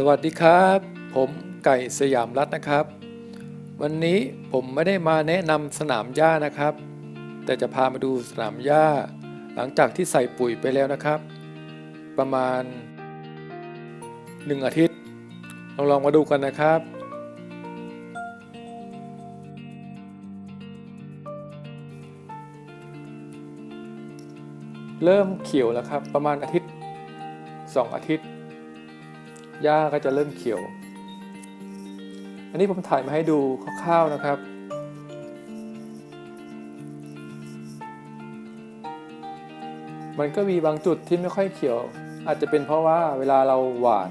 สวัสดีครับ ผมไก่สยามรัตน์นะครับ วันนี้ผมไม่ได้มาแนะนำสนามหญ้านะครับ แต่จะพามาดูสนามหญ้า หลังจากที่ใส่ปุ๋ยไปแล้วนะครับ ประมาณ 1 อาทิตย์ลองลองมาดูกันนะครับเริ่มเขียวแล้วครับ ประมาณอาทิตย์ 2 อาทิตย์ หญ้าก็จะเริ่มเขียว อันนี้ผมถ่ายมาให้ดูคร่าวๆนะครับ มันก็มีบางจุดที่ไม่ค่อยเขียว อาจจะเป็นเพราะว่าเวลาเราหวาน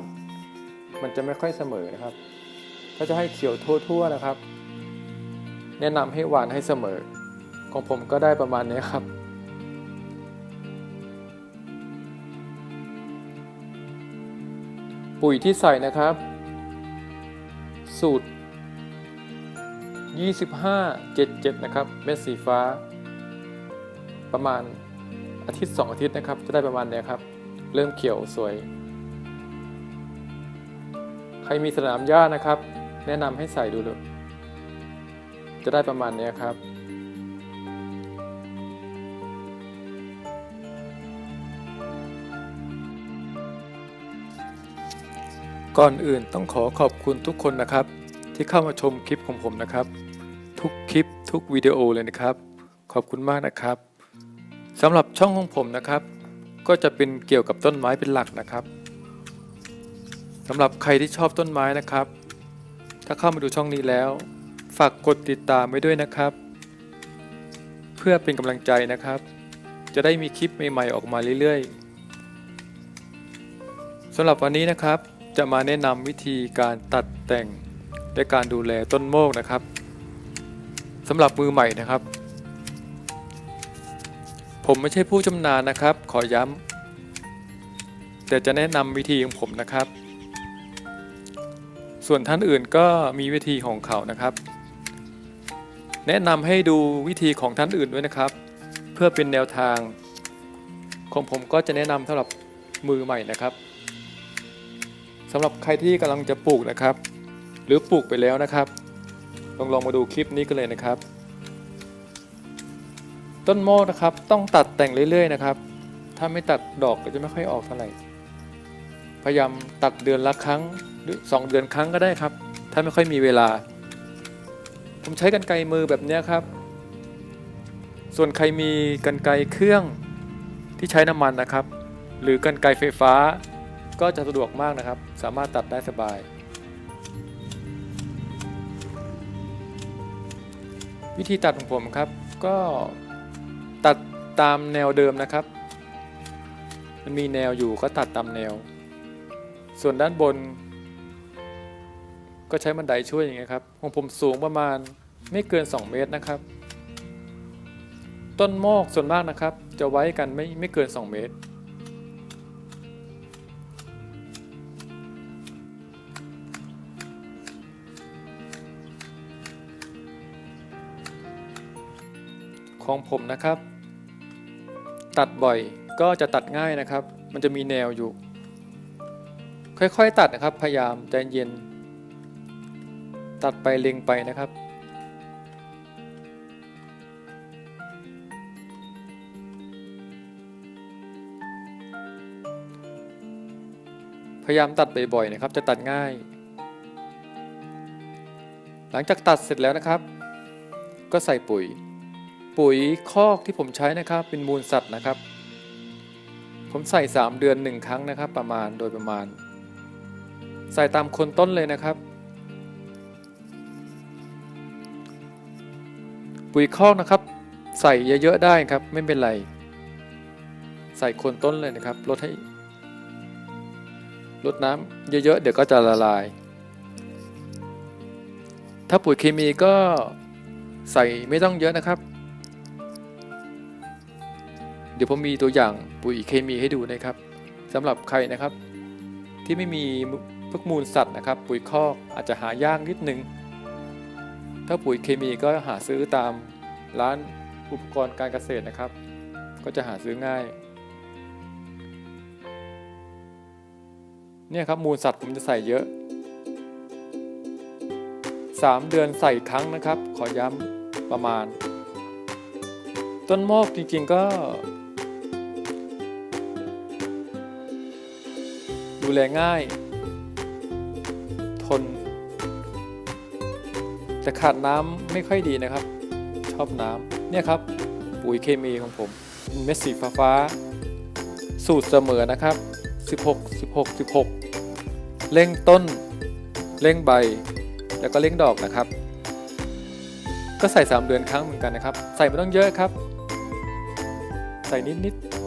มันจะไม่ค่อยเสมอนะครับถ้าจะให้เขียวทั่วๆนะครับ แนะนำให้หวานให้เสมอ ของผมก็ได้ประมาณนี้ครับ ปุ๋ยที่ใส่นะครับ สูตร 25 77 นะครับ เม็ดสีฟ้า ประมาณอาทิตย์ 2 อาทิตย์นะครับ จะได้ประมาณเนี้ยครับ เริ่มเขียวสวย ใครมีสนามหญ้านะครับ แนะนำให้ใส่ดูเลยจะได้ประมาณเนี้ยครับ ก่อนอื่นต้องขอขอบคุณทุกคนนะครับ ที่เข้ามาชมคลิปของผมนะครับ ทุกคลิปทุกวิดีโอเลยนะครับ ขอบคุณมากนะครับสำหรับช่องของผมนะครับ ก็จะเป็นเกี่ยวกับต้นไม้เป็นหลักนะครับสำหรับใครที่ชอบต้นไม้นะครับ ถ้าเข้ามาดูช่องนี้แล้ว ฝากกดติดตามไว้ด้วยนะครับ เพื่อเป็นกำลังใจนะครับ จะได้มีคลิปใหม่ๆออกมาเรื่อยๆสำหรับวันนี้นะครับ จะมาแนะนำวิธีการตัดแต่งและการดูแลต้นโมกนะครับสำหรับมือใหม่นะครับ ผมไม่ใช่ผู้ชำนาญนะครับ ขอย้ำแต่จะแนะนำวิธีของผมนะครับ ส่วนท่านอื่นก็มีวิธีของเขานะครับ แนะนำให้ดูวิธีของท่านอื่นด้วยนะครับ เพื่อเป็นแนวทาง ของผมก็จะแนะนำสำหรับมือใหม่นะครับ สำหรับใครที่กำลังจะปลูกนะครับ หรือปลูกไปแล้วนะครับลองลองมาดูคลิปนี้กันเลยนะครับ ต้นโมกนะครับต้องตัดแต่งเรื่อยๆนะครับ ถ้าไม่ตัดดอกก็จะไม่ค่อยออกเท่าไหร่พยายามตัดเดือนละครั้งหรือสองเดือนครั้งก็ได้ครับ ถ้าไม่ค่อยมีเวลา ผมใช้กันไกรมือแบบนี้ครับ ส่วนใครมีกันไกรเครื่องที่ใช้น้ำมันนะครับ หรือกันไกรไฟฟ้า ก็จะสะดวกมากนะครับ สามารถตัดได้สบาย วิธีตัดของผมครับ ก็ตัดตามแนวเดิมนะครับ มันมีแนวอยู่ก็ตัดตามแนว ส่วนด้านบน ก็ใช้บันไดช่วยอย่างเงี้ยครับของผมสูงประมาณไม่เกิน 2 เมตรนะครับ ต้นโมกส่วนมากนะครับ จะไว้กันไม่ไม่เกิน 2 เมตร ของผมนะครับ ตัดบ่อยก็จะตัดง่ายนะครับ มันจะมีแนวอยู่ ค่อยๆตัดนะครับ พยายามใจเย็น ตัดไปเล็งไปนะครับพยายามตัดบ่อยๆนะครับ จะตัดง่าย หลังจากตัดเสร็จแล้วนะครับ ก็ใส่ปุ๋ย ปุ๋ยคอกที่ผมใช้นะครับ เป็นมูลสัตว์นะครับ ผมใส่ 3 เดือน 1 ครั้งนะครับ ประมาณโดยประมาณ ใส่ตามคนต้นเลยนะครับ ปุ๋ยคอกนะครับ ใส่เยอะๆได้ครับไม่เป็นไร ใส่คนต้นเลยนะครับลดให้ลดน้ำเยอะๆเดี๋ยวก็จะละลาย ถ้าปุ๋ยเคมีก็ใส่ไม่ต้องเยอะนะครับ เดี๋ยวผมมีตัวอย่างปุ๋ยเคมีให้ดูนะครับสำหรับใครนะครับ ที่ไม่มีพวกมูลสัตว์นะครับ ปุ๋ยคอกอาจจะหายากนิดนึง ถ้าปุ๋ยเคมีก็หาซื้อตามร้านอุปกรณ์การเกษตรนะครับ ก็จะหาซื้อง่ายเนี่ยครับมูลสัตว์ผมจะใส่เยอะ 3 เดือนใส่ครั้งนะครับ ขอย้ำประมาณ ต้นโมกจริงๆก็ ดูแลง่าย ทน แต่ขาดน้ำไม่ค่อยดีนะครับ ชอบน้ำเนี่ยครับ ปุ๋ยเคมีของผมเม็ดสีฟ้าฟ้า สูตรเสมอนะครับ 16 16 16 เร่งต้น เร่งใบ แล้วก็เร่งดอกนะครับ ก็ใส่ 3 เดือนครั้งเหมือนกันนะครับ ใส่ไม่ต้องเยอะครับ ใส่นิดๆ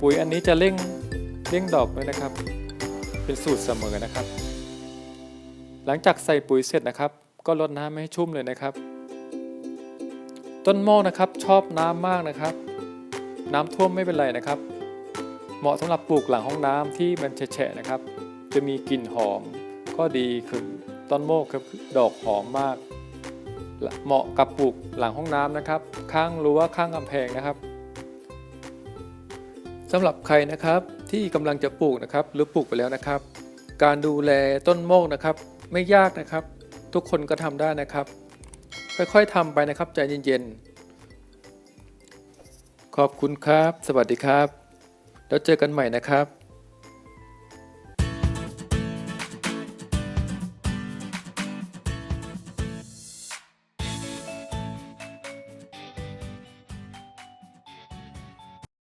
ปุ๋ยอันนี้จะเร่งเร่งดอกด้วยนะครับ เป็นสูตรเสมอนะครับ หลังจากใส่ปุ๋ยเสร็จนะครับ ก็รดน้ำให้ชุ่มเลยนะครับ ต้นโมกนะครับชอบน้ำมากนะครับ น้ำท่วมไม่เป็นไรนะครับ เหมาะสำหรับปลูกหลังห้องน้ำที่มันแฉะนะครับ จะมีกลิ่นหอมก็ดีคือต้นโมกครับดอกหอมมาก เหมาะกับปลูกหลังห้องน้ำนะครับ ข้างรั้วข้างกำแพงนะครับ สำหรับใครนะครับที่กำลังจะปลูกนะครับ หรือปลูกไปแล้วนะครับ การดูแลต้นโมกนะครับ ไม่ยากนะครับ ทุกคนก็ทำได้นะครับ ค่อยๆทำไปนะครับใจเย็นๆ ขอบคุณครับ สวัสดีครับ แล้วเจอกันใหม่นะครับ